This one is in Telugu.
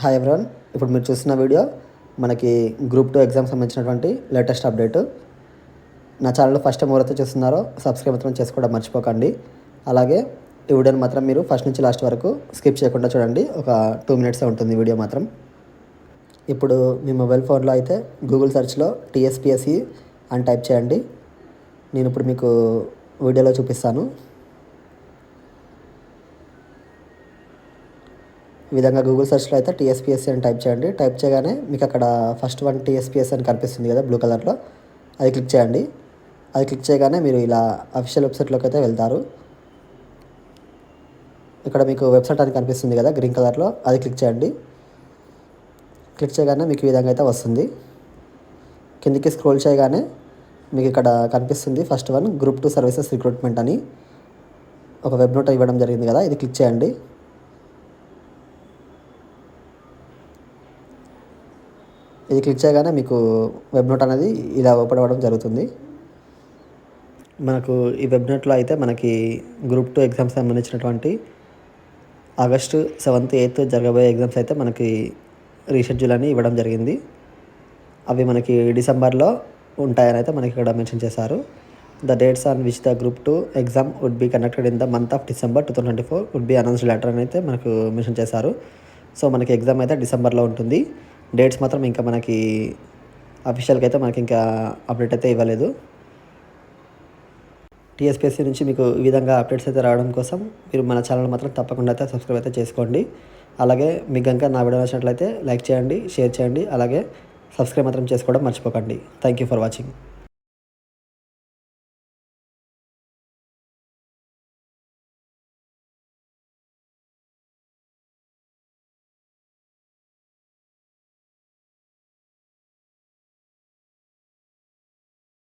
హాయ్ ఎవ్రీవన్ ఇప్పుడు మీరు చూసిన వీడియో మనకి గ్రూప్ టూ ఎగ్జామ్ సంబంధించినటువంటి లేటెస్ట్ అప్డేట్ నా ఛానల్ ఫస్ట్ టైం ఎవరైతే చూస్తున్నారో సబ్స్క్రైబ్ మాత్రం చేసుకోవడం మర్చిపోకండి. అలాగే ఈ వీడియోని మాత్రం మీరు ఫస్ట్ నుంచి లాస్ట్ వరకు స్కిప్ చేయకుండా చూడండి. ఒక టూ మినిట్స్ ఉంటుంది వీడియో మాత్రం. ఇప్పుడు మీ మొబైల్ ఫోన్లో అయితే గూగుల్ సెర్చ్లో టీఎస్పిఎస్సి అని టైప్ చేయండి. నేను ఇప్పుడు మీకు వీడియోలో చూపిస్తాను. ఈ విధంగా గూగుల్ సెర్చ్లో అయితే టీఎస్పిఎస్సి అని టైప్ చేయండి. టైప్ చేయగానే మీకు అక్కడ ఫస్ట్ వన్ టీఎస్పిఎస్ అని కనిపిస్తుంది కదా బ్లూ కలర్లో అది క్లిక్ చేయండి. అది క్లిక్ చేయగానే మీరు ఇలా అఫీషియల్ వెబ్సైట్లోకి అయితే వెళ్తారు. ఇక్కడ మీకు వెబ్సైట్ అని కనిపిస్తుంది కదా గ్రీన్ కలర్లో అది క్లిక్ చేయండి. క్లిక్ చేయగానే మీకు ఈ విధంగా అయితే వస్తుంది. కిందికి స్క్రోల్ చేయగానే మీకు ఇక్కడ కనిపిస్తుంది first one group two services recruitment అని. ఒక వెబ్ నోట్ ఇవ్వడం జరిగింది కదా ఇది క్లిక్ చేయండి. ఇది క్లిక్ చేయగానే మీకు వెబ్ నోట్ అనేది ఇలా ఓపెన్ అవ్వడం జరుగుతుంది. మనకు ఈ వెబ్ నోట్లో అయితే మనకి గ్రూప్ టూ ఎగ్జామ్స్ సంబంధించినటువంటి ఆగస్టు సెవెంత్ ఎయిత్ జరగబోయే ఎగ్జామ్స్ అయితే మనకి రీషెడ్యూల్ అని ఇవ్వడం జరిగింది. అవి మనకి డిసెంబర్లో ఉంటాయని అయితే మనకి ఇక్కడ మెన్షన్ చేశారు. The dates on which the group two exam would be conducted in the month of December two thousand twenty four would be announced later అని అయితే మనకు మెన్షన్ చేశారు. సో మనకి ఎగ్జామ్ అయితే డిసెంబర్లో ఉంటుంది. డేట్స్ మాత్రం ఇంకా మనకి అఫీషియల్గా అయితే మనకి ఇంకా అప్డేట్ అయితే ఇవ్వలేదు. టీఎస్పీఎస్సీ నుంచి మీకు ఈ విధంగా అప్డేట్స్ అయితే రావడం కోసం మీరు మన ఛానల్ మాత్రం తప్పకుండా అయితే సబ్స్క్రైబ్ అయితే చేసుకోండి. అలాగే మీకు కనుక నా వీడియో నచ్చినట్లయితే లైక్ చేయండి షేర్ చేయండి అలాగే సబ్స్క్రైబ్ మాత్రం చేసుకోవడం మర్చిపోకండి. Thank you for watching